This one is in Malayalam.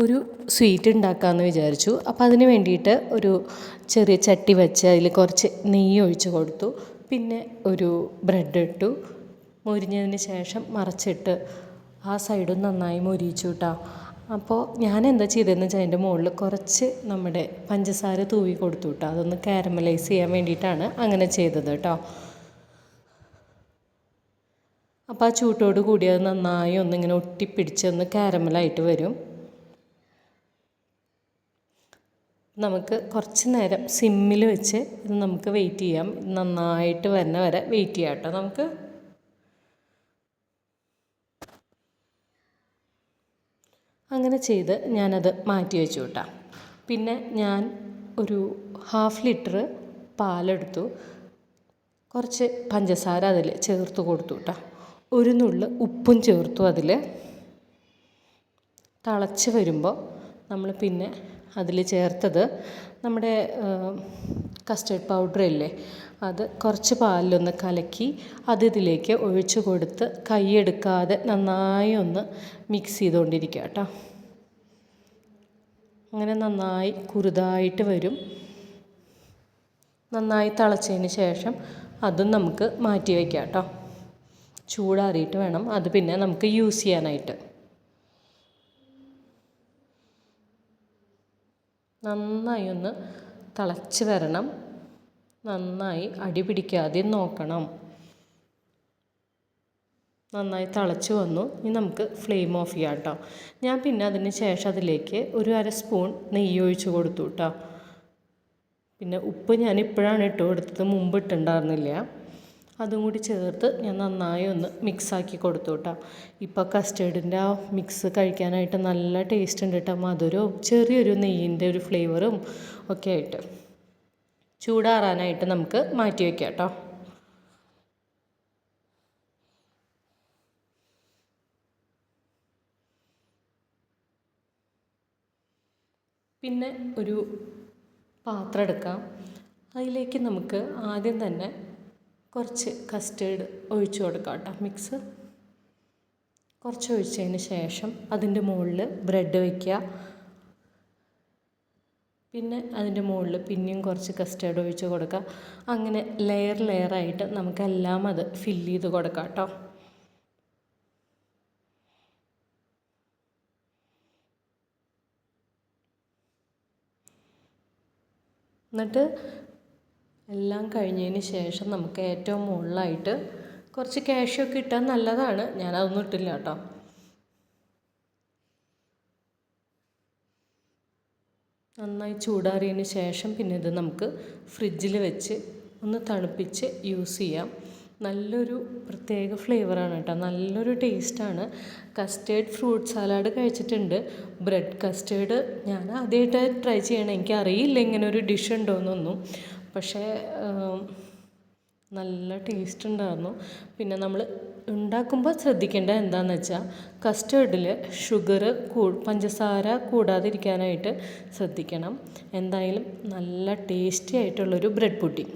ഒരു സ്വീറ്റ് ഉണ്ടാക്കാമെന്ന് വിചാരിച്ചു. അപ്പോൾ അതിന് വേണ്ടിയിട്ട് ഒരു ചെറിയ ചട്ടി വെച്ച് അതിൽ കുറച്ച് നെയ്യ് ഒഴിച്ച് കൊടുത്തു. പിന്നെ ഒരു ബ്രെഡ് ഇട്ടു. മൊരിഞ്ഞതിന് ശേഷം മറച്ചിട്ട് ആ സൈഡും നന്നായി മൊരിയിച്ചു കേട്ടോ അപ്പോൾ ഞാൻ എന്താ ചെയ്തതെന്ന് വെച്ചാൽ അതിന്റെ മുകളിൽ കുറച്ച് നമ്മുടെ പഞ്ചസാര തൂവി കൊടുത്തു കേട്ടോ അതൊന്ന് കാരമലൈസ് ചെയ്യാൻ വേണ്ടിയിട്ടാണ് അങ്ങനെ ചെയ്തത് കേട്ടോ അപ്പോൾ ആ ചൂട്ടോട് കൂടി അത് നന്നായി ഒന്നിങ്ങനെ ഒട്ടിപ്പിടിച്ച് ഒന്ന് കാരമലായിട്ട് വരും. നമുക്ക് കുറച്ച് നേരം സിമ്മിൽ വെച്ച് ഇത് നമുക്ക് വെയിറ്റ് ചെയ്യാം. നന്നായിട്ട് വരുന്ന വരെ വെയിറ്റ് ചെയ്യാം കേട്ടോ. നമുക്ക് അങ്ങനെ ചെയ്ത് ഞാനത് മാറ്റി വെച്ചു കേട്ടോ. പിന്നെ ഞാൻ ഒരു ഹാഫ് ലിറ്റർ പാലെടുത്തു. കുറച്ച് പഞ്ചസാര അതിൽ ചേർത്ത് കൊടുത്തു കേട്ടോ. ഒരു നുള്ള് ഉപ്പും ചേർത്തു അതിൽ. തിളച്ച് വരുമ്പോൾ നമ്മൾ പിന്നെ അതിൽ ചേർത്തത് നമ്മുടെ കസ്റ്റേർഡ് പൗഡർ ഇല്ലേ? അത് കുറച്ച് പാലിലൊന്ന് കലക്കി അത് ഇതിലേക്ക് ഒഴിച്ച് കൊടുത്ത് കൈയെടുക്കാതെ നന്നായി ഒന്ന് മിക്സ് ചെയ്തുകൊണ്ടിരിക്കുക കേട്ടോ അങ്ങനെ നന്നായി കുറുതായിട്ട് വരും. നന്നായി തിളച്ചതിന് ശേഷം അതും നമുക്ക് മാറ്റി വയ്ക്കാം കേട്ടോ ചൂടാറിയിട്ട് വേണം. അത് പിന്നെ നമുക്ക് യൂസ് ചെയ്യാനായിട്ട്. നന്നായി ഒന്ന് തിളച്ച് വരണം. നന്നായി അടിപിടിക്കാതെ നോക്കണം. നന്നായി തിളച്ച് വന്നു. ഇനി നമുക്ക് ഫ്ലെയിം ഓഫ് ചെയ്യാം കേട്ടോ. ഞാൻ പിന്നെ അതിന് ശേഷം അതിലേക്ക് ഒരു അര സ്പൂൺ നെയ്യ് ഒഴിച്ച് കൊടുത്തു കേട്ടോ. പിന്നെ ഉപ്പ് ഞാൻ ഇപ്പോഴാണ് ഇട്ട് കൊടുത്തത്. മുമ്പ് ഇട്ടുണ്ടായിരുന്നില്ല അതും കൂടി ചേർത്ത് ഞാൻ നന്നായി ഒന്ന് മിക്സാക്കി കൊടുത്തു കേട്ടോ ഇപ്പോൾ കസ്റ്റേർഡിന്റെ ആ മിക്സ് കഴിക്കാനായിട്ട് നല്ല ടേസ്റ്റ് ഉണ്ട് കേട്ടോ മധുരവും ചെറിയൊരു നെയ്യിന്റെ ഒരു ഫ്ലേവറും ഒക്കെ ആയിട്ട് ചൂടാറാനായിട്ട് നമുക്ക് മാറ്റി വയ്ക്കാം കേട്ടോ പിന്നെ ഒരു പാത്രം എടുക്കാം. അതിലേക്ക് നമുക്ക് ആദ്യം തന്നെ കുറച്ച് കസ്റ്റേർഡ് ഒഴിച്ചു കൊടുക്കാം കേട്ടോ. മിക്സ് കുറച്ച് ഒഴിച്ചതിന് ശേഷം അതിന്റെ മുകളിൽ ബ്രെഡ് വയ്ക്കുക പിന്നെ അതിന്റെ മുകളിൽ പിന്നെയും കുറച്ച് കസ്റ്റേർഡ് ഒഴിച്ച് കൊടുക്കുക. അങ്ങനെ ലെയർ ലെയറായിട്ട് നമുക്കെല്ലാം അത് ഫില്ല് ചെയ്ത് കൊടുക്കാം കേട്ടോ. എന്നിട്ട് എല്ലാം കഴിഞ്ഞതിന് ശേഷം നമുക്ക് ഏറ്റവും മുകളിലായിട്ട് കുറച്ച് ക്യാഷൊക്കെ ഇട്ടാൽ നല്ലതാണ്. ഞാനതൊന്നും ഇട്ടില്ല കേട്ടോ. നന്നായി ചൂടാറിയതിന് ശേഷം പിന്നെ ഇത് നമുക്ക് ഫ്രിഡ്ജിൽ വെച്ച് ഒന്ന് തണുപ്പിച്ച് യൂസ് ചെയ്യാം. നല്ലൊരു പ്രത്യേക ഫ്ലേവറാണ് കേട്ടോ. നല്ലൊരു ടേസ്റ്റാണ് കസ്റ്റേർഡ് ഫ്രൂട്ട് സാലാഡ് കഴിച്ചിട്ടുണ്ട്. ബ്രെഡ് കസ്റ്റേർഡ് ഞാൻ ആദ്യമായിട്ട് ട്രൈ ചെയ്യണം. എനിക്കറിയില്ല ഇങ്ങനെ ഒരു ഡിഷ് ഉണ്ടോയെന്നൊന്നും പക്ഷേ നല്ല ടേസ്റ്റ് ഉണ്ടായിരുന്നു പിന്നെ നമ്മൾ ഉണ്ടാക്കുമ്പോൾ ശ്രദ്ധിക്കേണ്ട എന്താണെന്ന് വെച്ചാൽ കസ്റ്റേർഡിൽ ഷുഗർ കൂ പഞ്ചസാര കൂടാതിരിക്കാനായിട്ട് ശ്രദ്ധിക്കണം. എന്തായാലും നല്ല ടേസ്റ്റി ആയിട്ടുള്ളൊരു ബ്രെഡ് പുഡിംഗ്